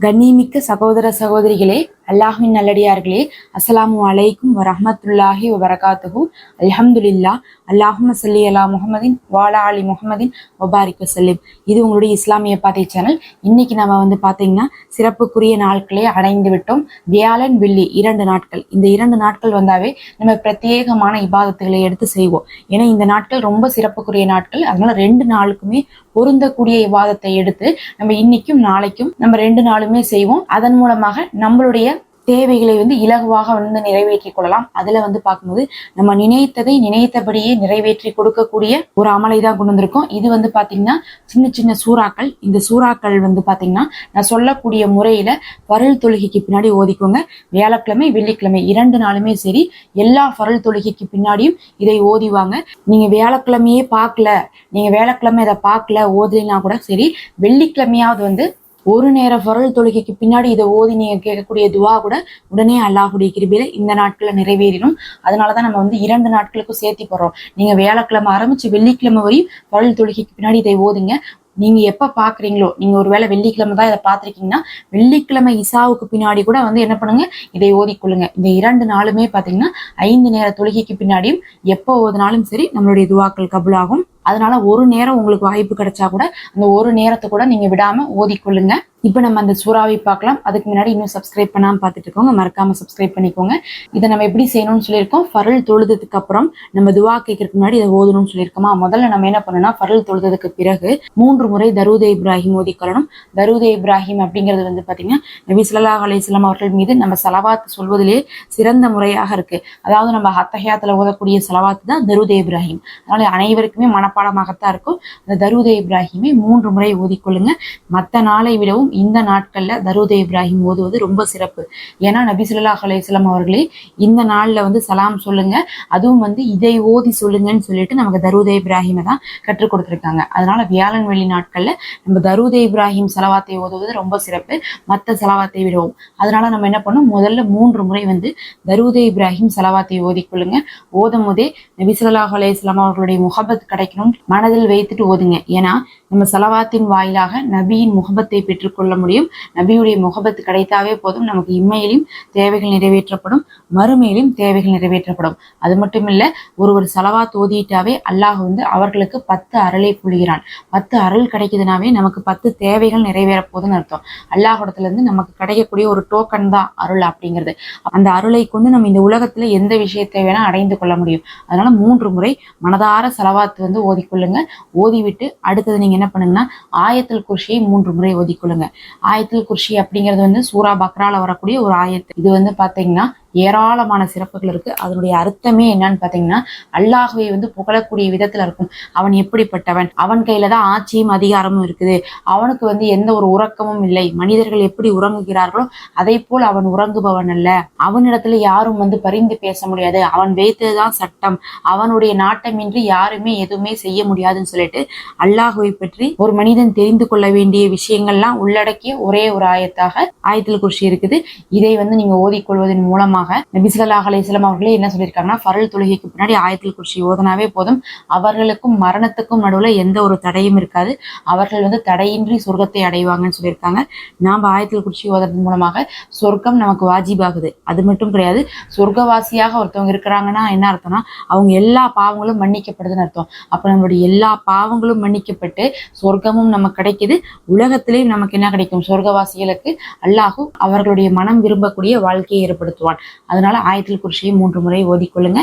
கண்ணியமிக்க சகோதர சகோதரிகளே அல்லாஹின் நல்லடியார்களே அஸ்லாம் அலைக்கும் வரமத்துல்லாஹி வரகாத்துஹூ அல்ஹம்துலில்லா அல்லாஹும்ம சல்லி அலா முகமதின் வாலா அலி முகமதின் வபாரிக் வசல்லிம் இது உங்களுடைய இஸ்லாமிய பாதை சேனல். இன்னைக்கு நம்ம வந்து பார்த்தீங்கன்னா சிறப்புக்குரிய நாட்களே அடைந்து விட்டோம். வியாழன் வெள்ளி இரண்டு நாட்கள். இந்த இரண்டு நாட்கள் வந்தாவே நம்ம பிரத்யேகமான இபாதத்துகளை எடுத்து செய்வோம். ஏன்னா இந்த நாட்கள் ரொம்ப சிறப்புக்குரிய நாட்கள். அதனால ரெண்டு நாளுக்குமே பொருந்தக்கூடிய விவாதத்தை எடுத்து நம்ம இன்னைக்கும் நாளைக்கும் நம்ம ரெண்டு நாளுமே செய்வோம். அதன் மூலமாக நம்மளுடைய தேவைகளை வந்து இலகுவாக வந்து நிறைவேற்றி கொள்ளலாம். அதுல வந்து பார்க்கும்போது நம்ம நினைத்ததை நினைத்தபடியே நிறைவேற்றி கொடுக்கக்கூடிய ஒரு அமலை தான் கொண்டு வந்திருக்கோம். இது வந்து பாத்தீங்கன்னா சின்ன சின்ன சூறாக்கள். இந்த சூறாக்கள் வந்து பாத்தீங்கன்னா நான் சொல்லக்கூடிய முறையில பரல் தொழுகைக்கு பின்னாடி ஓதிக்கோங்க. வியாழக்கிழமை வெள்ளிக்கிழமை இரண்டு நாளுமே சரி எல்லா பரல் தொழுகைக்கு பின்னாடியும் இதை ஓதிவாங்க. நீங்க வியாழக்கிழமையே பார்க்கல நீங்க வியாழக்கிழமை இதை பார்க்கல ஓதலைன்னா கூட சரி வெள்ளிக்கிழமையாவது வந்து ஒரு நேர ஃபரல் தொழுகைக்கு பின்னாடி இதை ஓதி நீங்கள் கேட்கக்கூடிய துவா கூட உடனே அல்லாஹுடைய கிருபியில இந்த நாட்கள்ல நிறைவேறிடும். அதனாலதான் நம்ம வந்து இரண்டு நாட்களுக்கும் சேர்த்தி போடுறோம் நீங்கள் வியாழக்கிழமை ஆரம்பிச்சு வெள்ளிக்கிழமை வரையும் ஃபரல் தொழுகைக்கு பின்னாடி இதை ஓதுங்க. நீங்க எப்ப பாக்குறீங்களோ நீங்க ஒருவேளை வெள்ளிக்கிழமை தான் இதை பார்த்திருக்கீங்கன்னா வெள்ளிக்கிழமை இசாவுக்கு பின்னாடி கூட வந்து என்ன பண்ணுங்க? இதை ஓதிக்கொள்ளுங்க. இந்த இரண்டு நாளுமே பாத்தீங்கன்னா ஐந்து நேர தொழுகைக்கு பின்னாடியும் எப்போ ஓதினாலும் சரி நம்மளுடைய துவாக்கள் கபுலாகும். அதனால ஒரு நேரம் உங்களுக்கு வாய்ப்பு கிடைச்சா கூட அந்த ஒரு நேரத்தை கூட நீங்க விடாம ஓதிக்கொள்ளுங்க. இப்போ நம்ம அந்த சூறாவை பார்க்கலாம். அதுக்கு முன்னாடி இன்னும் சப்ஸ்கிரைப் பண்ணாம பார்த்துட்டு இருக்கோங்க மறக்காம சப்ஸ்கிரைப் பண்ணிக்கோங்க. இதை நம்ம எப்படி செய்யணும்னு சொல்லியிருக்கோம். ஃபரல் தொழுதுக்கு அப்புறம் நம்ம துவா கேட்கறதுக்கு முன்னாடி இதை ஓதணும்னு சொல்லியிருக்கோமா? முதல்ல நம்ம என்ன பண்ணணும்னா ஃபரல் தொழுதுக்கு பிறகு மூன்று முறை தரூதே இப்ராஹிம் ஓதிக்கொள்ளணும் தரூதே இப்ராஹிம் அப்படிங்கிறது வந்து பாத்தீங்கன்னா நபி சுல்லா அலிஸ்லாம் அவர்கள் மீது நம்ம செலவாத்து சொல்வதிலே சிறந்த முறையாக இருக்கு. அதாவது நம்ம ஹத்தஹியாத்துல ஓதக்கூடிய செலவாத்து தான் தரூதே இப்ராஹிம். அதனால அனைவருக்குமே பாடமாகத்தான் இருக்கும். அந்த தரூதே இப்ராஹிமை மூன்று முறை ஓதிக்கொள்ளுங்க. மற்ற நாளை விடவும் இந்த நாட்களில் தரூதே இப்ராஹிம் ஓதுவது ரொம்ப சிறப்பு. ஏன்னா நபிசுல்லா அலையம் அவர்களே இந்த நாளில் வந்து சலாம் சொல்லுங்க. அதுவும் வந்து இதை ஓதி சொல்லுங்கன்னு சொல்லிட்டு நமக்கு தரூதே இப்ராஹிமை தான் கற்றுக் கொடுத்துருக்காங்க. அதனால வியாழன் வெள்ளி நாட்களில் நம்ம தரூதே இப்ராஹிம் செலவாத்தை ஓதுவது ரொம்ப சிறப்பு. மற்ற செலவாத்தை விடவும். அதனால நம்ம என்ன பண்ணோம் முதல்ல மூன்று முறை வந்து தரூதே இப்ராஹிம் செலவாத்தை ஓதிக்கொள்ளுங்க. ஓதும் போதே நபிசுல்லா அலையம் அவர்களுடைய முகபத் கிடைக்கணும். மனதில் வைத்துட்டு ஓதுங்க. ஏன்னா நம்ம செலவாத்தின் வாயிலாக நபியின் முகபத்தை பெற்றுக்கொள்ள முடியும். நபியுடைய முகபத்து கிடைத்தாவே போதும். நமக்கு இம்மையிலும் தேவைகள் நிறைவேற்றப்படும். மறுமையிலும் தேவைகள் நிறைவேற்றப்படும். அது மட்டும் இல்லை ஒரு ஒரு செலவாத் ஓதிட்டாவே அல்லாஹ் வந்து அவர்களுக்கு பத்து அருளை புரிகிறான். பத்து அருள் கிடைக்குதுனாவே நமக்கு பத்து தேவைகள் நிறைவேற போதுன்னு அர்த்தம். அல்லாஹிடத்துல இருந்து நமக்கு கிடைக்கக்கூடிய ஒரு டோக்கன் தான் அருள் அப்படிங்கிறது. அந்த அருளை கொண்டு நம்ம இந்த உலகத்துல எந்த விஷயத்தை வேணா அடைந்து கொள்ள முடியும். அதனால மூன்று முறை மனதார செலவாத்து வந்து ஓதிக்கொள்ளுங்க. ஓதிவிட்டு அடுத்தது நீங்க என்ன பண்ணுங்கன்னா ஆயத்தில் குர்ஷியை மூன்று முறை ஓதிக்கொள்ளுங்க. ஆயத்தில் குர்ஷி அப்படிங்கிறது வந்து சூரா பக்ரால வரக்கூடிய ஒரு ஆயத்து. இது வந்து பாத்தீங்கன்னா ஏராளமான சிறப்புகள் இருக்கு. அதனுடைய அர்த்தமே என்னன்னு பாத்தீங்கன்னா அல்லாஹுவை வந்து புகழக்கூடிய விதத்துல இருக்கும். அவன் எப்படிப்பட்டவன்? அவன் கையில தான் ஆட்சியும் அதிகாரமும் இருக்குது. அவனுக்கு வந்து எந்த ஒரு உறக்கமும் இல்லை. மனிதர்கள் எப்படி உறங்குகிறார்களோ அதை போல் அவன் உறங்குபவன் அல்ல. அவனிடத்துல யாரும் வந்து பரிந்து பேச முடியாது. அவன் வைத்ததுதான் சட்டம். அவனுடைய நாட்டமின்றி யாருமே எதுவுமே செய்ய முடியாதுன்னு சொல்லிட்டு அல்லாஹுவை பற்றி ஒரு மனிதன் தெரிந்து கொள்ள வேண்டிய விஷயங்கள்லாம் உள்ளடக்கிய ஒரே ஒரு ஆயத்தாக ஆயத்தில் குறிச்சி இருக்குது. இதை வந்து நீங்க ஓதிக்கொள்வதன் மூலமாக நபி ஸல்லல்லாஹு அலிஸ்லாம் அவர்களே என்ன சொல்லியிருக்காங்கன்னா ஃபரல் தொழுகைக்கு பின்னாடி ஆயத்தில் குறிச்சி ஓதனாவே போதும். அவர்களுக்கும் மரணத்துக்கும் நடுவில் எந்த ஒரு தடையும் இருக்காது. அவர்கள் வந்து தடையின்றி சொர்க்கத்தை அடைவாங்கன்னு சொல்லியிருக்காங்க. நாம் ஆயத்தில் குறிச்சி ஓதுறது மூலமாக சொர்க்கம் நமக்கு வாஜிபாகுது. அது மட்டும் கிடையாது சொர்க்கவாசியாக ஒருத்தவங்க இருக்கிறாங்கன்னா என்ன அர்த்தம்னா அவங்க எல்லா பாவங்களும் மன்னிக்கப்படுதுன்னு அர்த்தம். அப்போ நம்மளுடைய எல்லா பாவங்களும் மன்னிக்கப்பட்டு சொர்க்கமும் நமக்கு கிடைக்குது. உலகத்திலேயும் நமக்கு என்ன கிடைக்கும்? சொர்க்கவாசிகளுக்கு அல்லாஹு அவர்களுடைய மனம் விரும்பக்கூடிய வாழ்க்கையை ஏற்படுத்துவான். அதனால ஆயத்தில் குறிச்சியை மூன்று முறை ஓதிக்கொள்ளுங்க.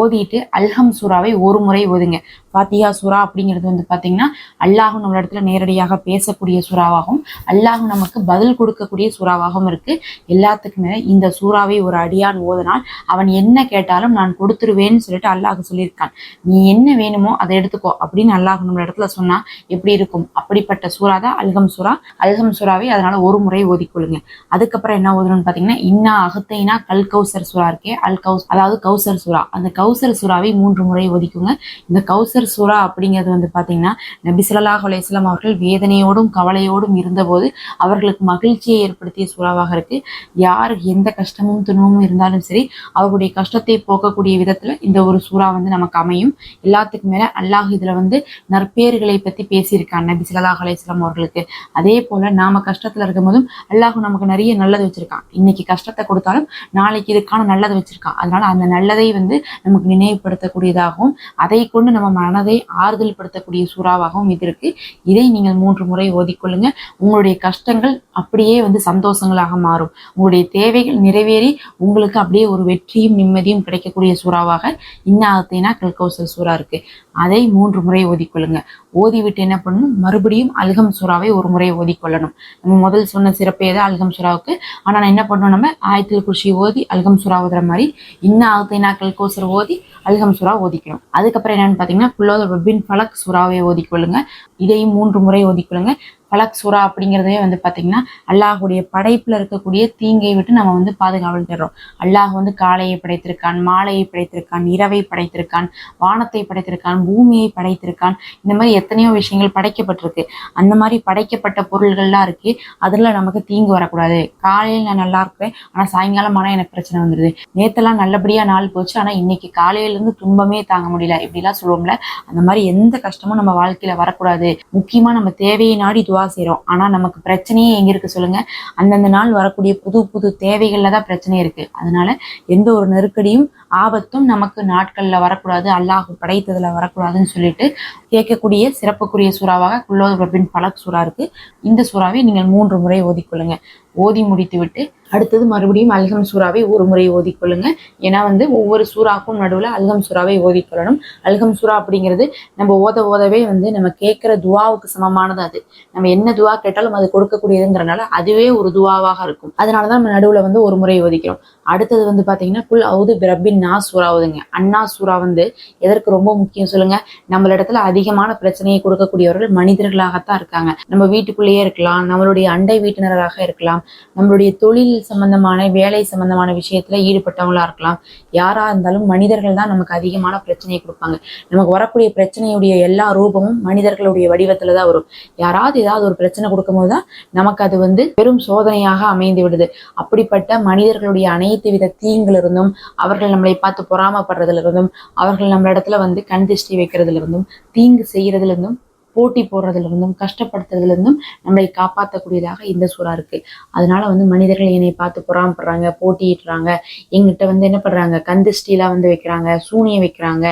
ஓதிட்டு அல்ஹம் சூறாவை ஒரு முறை ஓதுங்க. பாத்தியா சூரா அப்படிங்கிறது வந்து பார்த்தீங்கன்னா அல்லாஹ் நம்ம இடத்துல நேரடியாக பேசக்கூடிய சூறாவாகவும் அல்லாஹு நமக்கு பதில் கொடுக்கக்கூடிய சூறாவாகவும் இருக்கு. எல்லாத்துக்குமே இந்த சூறாவை ஒரு அடியான் ஓதனால் அவன் என்ன கேட்டாலும் நான் கொடுத்துருவேன்னு சொல்லிட்டு அல்லாஹ் சொல்லியிருக்கான். நீ என்ன வேணுமோ அதை எடுத்துக்கோ அப்படின்னு அல்லாஹ் நம்ம இடத்துல சொன்னா எப்படி இருக்கும்? அப்படிப்பட்ட சூறா தான் அல்கம் சூறா. அல்கம் சூறாவை அதனால ஒரு முறை ஓதிக்கொள்ளுங்க. அதுக்கப்புறம் என்ன ஓதணும்னு பாத்தீங்கன்னா இன்னா அகத்தைனா கல் கௌசர் சூறா இருக்கே. அல் கௌஸ் அதாவது கௌசர் சூறா. அந்த கௌசர் சுறாவை மூன்று முறை ஒதிக்குங்க இந்த கௌசர் சுறா அப்படிங்கிறது வந்து பார்த்தீங்கன்னா நபி ஸல்லல்லாஹு அலைஹி அவர்கள் வேதனையோடும் கவலையோடும் இருந்தபோது அவர்களுக்கு மகிழ்ச்சியை ஏற்படுத்திய சுறாவாக இருக்கு. யார் எந்த கஷ்டமும் துன்பமும் இருந்தாலும் சரி அவருடைய கஷ்டத்தை போக்கக்கூடிய விதத்துல இந்த ஒரு சூறா வந்து நமக்கு அமையும். எல்லாத்துக்கும் மேல அல்லாஹ் இதுல வந்து நற்பேறுகளை பத்தி பேசியிருக்கான் நபி ஸல்லல்லாஹு அவர்களுக்கு. அதே போல நாம கஷ்டத்துல இருக்கும் போதும் அல்லாஹ் நமக்கு நிறைய நல்லது வச்சிருக்கான். இன்னைக்கு கஷ்டத்தை கொடுத்தாலும் நாளைக்கு இதுக்கான நல்லது வச்சிருக்கான். அதனால அந்த நல்லதை வந்து நமக்கு நினைவுபடுத்தக்கூடியதாகவும் அதை கொண்டு நம்ம மனதை ஆறுதல் படுத்தக்கூடிய சூறாவாகவும் இது இருக்கு. இதை நீங்கள் மூன்று முறை ஓதிக்கொள்ளுங்க. உங்களுடைய கஷ்டங்கள் அப்படியே வந்து சந்தோஷங்களாக மாறும். உங்களுடைய தேவைகள் நிறைவேறி உங்களுக்கு அப்படியே ஒரு வெற்றியும் நிம்மதியும் கிடைக்கக்கூடிய சூறாவாக இன்னாத்தேனா கல்கௌசல் சூறா இருக்கு. அதை மூன்று முறை ஓதிக்கொள்ளுங்க. ஓதி விட்டு என்ன பண்ணணும்? மறுபடியும் அல்கம் சூறாவை ஒரு முறை ஓதிக்கொள்ளணும். நம்ம முதல் சொன்ன சிறப்பே தான் அல்கம் சூறாவுக்கு. ஆனால் நான் என்ன பண்ணணும்? நம்ம ஆயத்தில் குஷி ஓதி அல்கம் சூறா ஓதுற மாதிரி இன்ன ஆத்தேனா கல்கௌசர் ஓதி அல்கம் சூறா ஓதிக்கணும். அதுக்கப்புறம் என்னன்னு பார்த்தீங்கன்னா குல்லோத பின் பலக் சூறாவை ஓதிக்கொள்ளுங்க. இதையும் மூன்று முறை ஓதிக்கொள்ளுங்க. பலக் சுறா அப்படிங்கிறதே வந்து பார்த்தீங்கன்னா அல்லாஹுடைய படைப்பில் இருக்கக்கூடிய தீங்கை விட்டு நம்ம வந்து பாதுகாவல் தர்றோம் அல்லாஹ் வந்து காலையை படைத்திருக்கான் மாலையை படைத்திருக்கான் இரவை படைத்திருக்கான் வானத்தை படைத்திருக்கான் பூமியை படைத்திருக்கான். இந்த மாதிரி எத்தனையோ விஷயங்கள் படைக்கப்பட்டிருக்கு. அந்த மாதிரி படைக்கப்பட்ட பொருள்கள்லாம் இருக்கு. அதில் நமக்கு தீங்கு வரக்கூடாது. காலையில் நான் நல்லா இருக்கிறேன் ஆனால் சாயங்காலம் ஆனால் எனக்கு பிரச்சனை வந்துடுது நேத்தெல்லாம் நல்லபடியாக நாள் போச்சு ஆனால் இன்னைக்கு காலையிலேருந்து துன்பமே தாங்க முடியல. இப்படிலாம் சொல்லுவோம்ல அந்த மாதிரி எந்த கஷ்டமும் நம்ம வாழ்க்கையில் வரக்கூடாது. முக்கியமாக நம்ம தேவையை நாடி துவா செய்றோம் ஆனால் நமக்கு பிரச்சனையே எங்க இருக்கு சொல்லுங்க? அந்தந்த நாள் வரக்கூடிய புது புது தேவைகள்ல தான் பிரச்சனை இருக்கு. அதனால எந்த ஒரு நெருக்கடியும் ஆபத்தும் நமக்கு நாட்கள்ல வரக்கூடாது. அல்லாஹ் படைத்ததுல வரக்கூடாதுன்னு சொல்லிட்டு கேட்கக்கூடிய சிறப்புக்குரிய சூறாவாக குல்லோது ரபின் பலக் சூறா இருக்கு. இந்த சூறாவை நீங்கள் மூன்று முறை ஓதிக்கொள்ளுங்கள் ஓதி முடித்துவிட்டு அடுத்தது மறுபடியும் அல்கம் சூறாவை ஒரு முறை ஓதிக்கொள்ளுங்க ஏன்னா வந்து ஒவ்வொரு சூறாக்கும் நடுவில் அல்கம் சூறாவை ஓதிக்கொள்ளணும் அல்கம் சூறா அப்படிங்கிறது நம்ம ஓத ஓதவே வந்து நம்ம கேட்குற துவாவுக்கு சமமானது அது. நம்ம என்ன துவா கேட்டாலும் அது கொடுக்கக்கூடியதுங்கிறனால அதுவே ஒரு துவாவாக இருக்கும். அதனால தான் நம்ம நடுவில் வந்து ஒரு முறை ஓதிக்கிறோம். அடுத்தது வந்து பார்த்தீங்கன்னா குல் அவுது பிரபின் நா சூறா ஓதுங்க. அண்ணா சூறா வந்து எதற்கு ரொம்ப முக்கியம் சொல்லுங்க? நம்மள இடத்துல அதிகமான பிரச்சனையை கொடுக்கக்கூடியவர்கள் மனிதர்களாகத்தான் இருக்காங்க. நம்ம வீட்டுக்குள்ளேயே இருக்கலாம் நம்மளுடைய அண்டை வீட்டினராக இருக்கலாம் நம்மளுடைய தொழில் சம்பந்தமான வேலை சம்பந்தமான விஷயத்துல ஈடுபட்டவங்களா இருக்கலாம். யாரா இருந்தாலும் மனிதர்கள் தான் நமக்கு அதிகமான பிரச்சனையை கொடுப்பாங்க. நமக்கு வரக்கூடிய பிரச்சனையுடைய எல்லா ரூபமும் மனிதர்களுடைய வடிவத்துல தான் வரும். யாராவது ஏதாவது ஒரு பிரச்சனை கொடுக்கும்போது தான் நமக்கு அது வந்து பெரும் சோதனையாக அமைந்து விடுது. அப்படிப்பட்ட மனிதர்களுடைய அனைத்து வித தீங்கிலிருந்தும் அவர்கள் நம்மளை பார்த்து பொறாமப்படுறதுல இருந்தும் அவர்கள் நம்ம இடத்துல வந்து கண் திருஷ்டி வைக்கிறதுல இருந்தும் தீங்கு செய்யறதுல இருந்தும் போட்டி போடுறதுல இருந்தும் கஷ்டப்படுத்துறதுல இருந்தும் நம்மளை காப்பாற்றக்கூடியதாக இந்த சூறா இருக்கு. அதனால வந்து மனிதர்கள் என்னை பார்த்து பொறாமப்படுறாங்க போட்டியிடுறாங்க. எங்கிட்ட வந்து என்ன பண்றாங்க? ஸ்டீலாக வந்து வைக்கிறாங்க சூனியம் வைக்கிறாங்க.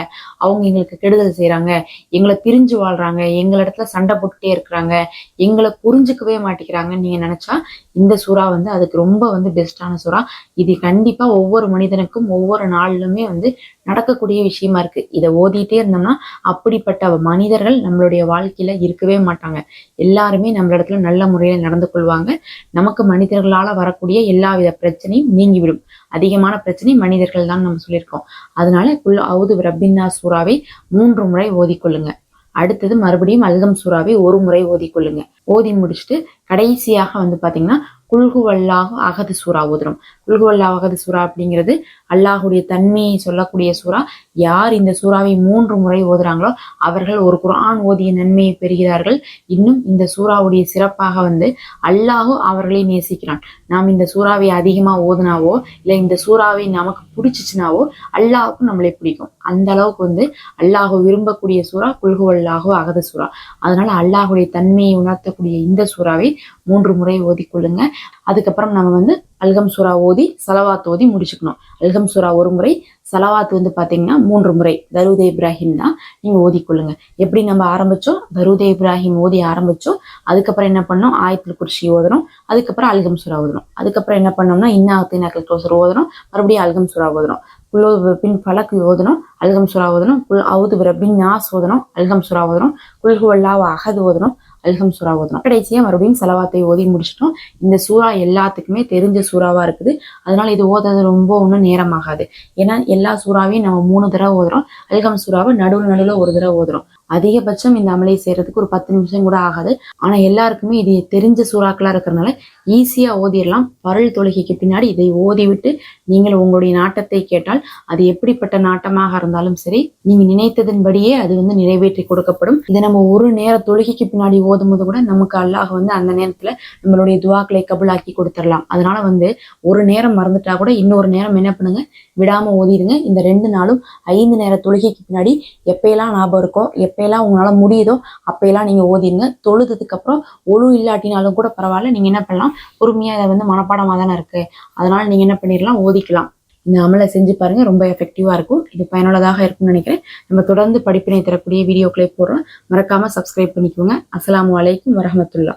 அவங்க எங்களுக்கு கெடுதல் செய்கிறாங்க எங்களை பிரிஞ்சு வாழ்றாங்க. எங்கள் இடத்துல சண்டை போட்டுட்டே இருக்கிறாங்க. எங்களை புரிஞ்சுக்கவே மாட்டேங்கிறாங்கன்னு நீங்க நினைச்சா இந்த சூறா வந்து அதுக்கு ரொம்ப வந்து பெஸ்டான சூறா. இது கண்டிப்பா ஒவ்வொரு மனிதனுக்கும் ஒவ்வொரு நாளிலுமே வந்து நடக்கக்கூடிய விஷயமா இருக்கு. இதை ஓதிட்டே இருந்தோம்னா அப்படிப்பட்ட மனிதர்கள் நம்மளுடைய வாழ்க்கையில இருக்கவே மாட்டாங்க. எல்லாருமே நம்ம இடத்துல நல்ல முறையில நடந்து கொள்வாங்க. நமக்கு மனிதர்களால வரக்கூடிய எல்லா வித பிரச்சனையும் நீங்கிவிடும். அதிகமான பிரச்சனை மனிதர்கள் தான் நம்ம சொல்லியிருக்கோம். அதனால குல் அவுது ரப்பின்னா சூறாவை மூன்று முறை ஓதிக்கொள்ளுங்க அடுத்தது மறுபடியும் அல்கம் சூறாவை ஒரு முறை ஓதிக்கொள்ளுங்க ஓதி முடிச்சுட்டு கடைசியாக வந்து பாத்தீங்கன்னா குல்குவல்லாக அகது சூறா ஓதுறோம் குல்குவல்லாஹு சூறா அப்படிங்கிறது அல்லாஹுடைய தன்மையை சொல்லக்கூடிய சூறா. யார் இந்த சூறாவை மூன்று முறை ஓதுறாங்களோ அவர்கள் ஒரு குரான் ஓதிய நன்மையை பெறுகிறார்கள். இன்னும் இந்த சூறாவுடைய சிறப்பாக வந்து அல்லாஹு அவர்களை நேசிக்கிறான். நாம் இந்த சூறாவை அதிகமா ஓதுனாவோ இல்லை இந்த சூறாவை நமக்கு பிடிச்சிச்சுனாவோ அல்லாஹுக்கும் நம்மளை பிடிக்கும். அந்த அளவுக்கு வந்து அல்லாஹு விரும்பக்கூடிய சூறா குல்குவல்லாஹு அகத சூறா. அதனால அல்லாஹுடைய தன்மையை உணர்த்தக்கூடிய இந்த சூறாவை மூன்று முறை ஓதிக்கொள்ளுங்க. அதுக்கப்புறம் நம்ம வந்து அல்கம் சுறா ஓதி சலவாத் ஓதி முடிச்சுக்கணும். அல்கம் சுறா ஒரு முறை சலவாத் வந்து பார்த்தீங்கன்னா மூன்று முறை. தருதே இப்ராஹிம் தான் நீங்கள் ஓதிக்கொள்ளுங்க. எப்படி நம்ம ஆரம்பித்தோம் தருதே இப்ராஹிம் ஓதி ஆரம்பித்தோம் அதுக்கப்புறம் என்ன பண்ணோம்? ஆயத்தில் குறிச்சி ஓதணும். அதுக்கப்புறம் அல்கம் சுறா ஓதணும். அதுக்கப்புறம் என்ன பண்ணோம்னா இன்னாத்தினாக்கள் கோசர் ஓதணும். மறுபடியும் அல்கம் சுறா ஓதணும். குல்லோ பின் பழக்கு ஓதணும். அல்கம் சுறா ஓதணும். குல் அவுது பிரபின் நாஸ் ஓதணும். அல்கம் சுறா ஓதணும். குல்கு வல்லாவ அகது ஓதணும். அல்கம் சூறா ஓதணும் கடைசியா மறுபடியும் செலவாத்தை ஓதி முடிச்சிட்டோம். இந்த சூறா எல்லாத்துக்குமே தெரிஞ்ச சூறாவாக இருக்குது. அதனால இது ஓதுறது ரொம்ப ஒன்றும் நேரமாகாது. ஏன்னா எல்லா சூறாவையும் நம்ம மூணு தடவை ஓதுறோம். அல்கம் சூறாவை நடுவில் நடுவில் ஒரு தடவை ஓதுறோம். அதிகபட்சம் இந்த அமலை செய்யறதுக்கு ஒரு பத்து நிமிஷம் கூட ஆகாது. ஆனா எல்லாருக்குமே இது தெரிஞ்ச சூறாக்களா இருக்கிறதுனால ஈஸியா ஓதிடலாம். பரல் தொழுகைக்கு பின்னாடி இதை ஓதிவிட்டு நீங்கள் உங்களுடைய நாட்டத்தை கேட்டால் அது எப்படிப்பட்ட நாட்டமாக இருந்தாலும் சரி நீங்க நினைத்ததன்படியே அது வந்து நிறைவேற்றி கொடுக்கப்படும். இதை நம்ம ஒரு நேர தொழுகைக்கு பின்னாடி ஓதும் போது கூட நமக்கு அல்லாஹ் வந்து அந்த நேரத்துல நம்மளுடைய துவாக்களை கபுலாக்கி கொடுத்துடலாம். அதனால வந்து ஒரு நேரம் மறந்துட்டா கூட இன்னொரு நேரம் என்ன பண்ணுங்க? விடாம ஓதிடுங்க. இந்த ரெண்டு நாளும் ஐந்து நேர தொழுகைக்கு பின்னாடி எப்பயெல்லாம் ஞாபகம் இருக்கோ எப்ப எப்பயெல்லாம் உங்களால முடியுதோ அப்போயெல்லாம் நீங்க ஓதிடுங்க தொழுதுக்கு அப்புறம் ஒழு இல்லாட்டினாலும் கூட பரவாயில்ல நீங்கள் என்ன பண்ணலாம்? பொறுமையாக இதை வந்து மனப்பாடமாக தானே இருக்குது அதனால நீங்க என்ன பண்ணிடலாம் ஓதிக்கலாம். இந்த அமலை செஞ்சு பாருங்க ரொம்ப எஃபெக்டிவாக இருக்கும். இது பயனுள்ளதாக இருக்கும்னு நினைக்கிறேன். நம்ம தொடர்ந்து படிப்பினை தரக்கூடிய வீடியோக்களை போடுறோம். மறக்காமல் சப்ஸ்கிரைப் பண்ணிக்கோங்க. அஸ்லாம் அலைக்கும் வரமத்துல்லா